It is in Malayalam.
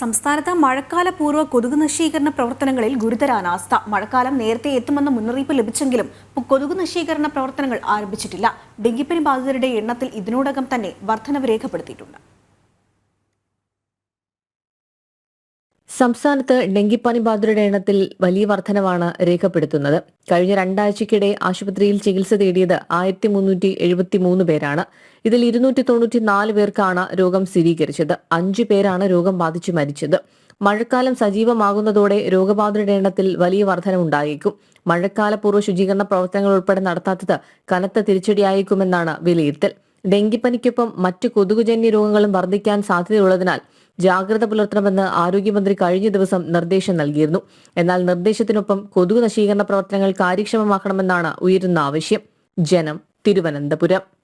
സംസ്ഥാനത്ത് മഴക്കാല പൂർവ കൊതുക് നശീകരണ പ്രവർത്തനങ്ങളിൽ ഗുരുതര അനാസ്ഥ മഴക്കാലം നേരത്തെ എത്തുമെന്ന മുന്നറിയിപ്പ് ലഭിച്ചെങ്കിലും കൊതുക് നശീകരണ പ്രവർത്തനങ്ങൾ ആരംഭിച്ചിട്ടില്ല. ഡെങ്കിപ്പനി ബാധിതരുടെ എണ്ണത്തിൽ ഇതിനോടകം തന്നെ വർധനവ് രേഖപ്പെടുത്തിയിട്ടുണ്ട്. സംസ്ഥാനത്ത് ഡെങ്കിപ്പനി ബാധിതരുടെ എണ്ണത്തിൽ വലിയ വർധനവാണ് രേഖപ്പെടുത്തുന്നത്. കഴിഞ്ഞ രണ്ടാഴ്ചയ്ക്കിടെ ആശുപത്രിയിൽ ചികിത്സ തേടിയത് ആയിരത്തി മുന്നൂറ്റി എഴുപത്തി മൂന്ന് പേരാണ്. ഇതിൽ ഇരുന്നൂറ്റി തൊണ്ണൂറ്റി നാല് പേർക്കാണ് രോഗം സ്ഥിരീകരിച്ചത്. അഞ്ചു പേരാണ് രോഗം ബാധിച്ച് മരിച്ചത്. മഴക്കാലം സജീവമാകുന്നതോടെ രോഗബാധിതരുടെ എണ്ണത്തിൽ വലിയ വർധനമുണ്ടായേക്കും മഴക്കാല പൂർവ ശുചീകരണ പ്രവർത്തനങ്ങൾ ഉൾപ്പെടെ നടത്താത്തത് കനത്ത തിരിച്ചടിയായേക്കുമെന്നാണ് വിലയിരുത്തൽ. ഡെങ്കിപ്പനിക്കൊപ്പം മറ്റ് കൊതുകുജന്യ രോഗങ്ങളും വർദ്ധിക്കാൻ സാധ്യതയുള്ളതിനാൽ ജാഗ്രത പുലർത്തണമെന്ന് ആരോഗ്യമന്ത്രി കഴിഞ്ഞ ദിവസം നിർദ്ദേശം നൽകിയിരുന്നു. എന്നാൽ നിർദ്ദേശത്തിനൊപ്പം കൊതുക് നശീകരണ പ്രവർത്തനങ്ങൾ കാര്യക്ഷമമാക്കണമെന്നാണ് ഉയരുന്ന ആവശ്യം. ജനം തിരുവനന്തപുരം.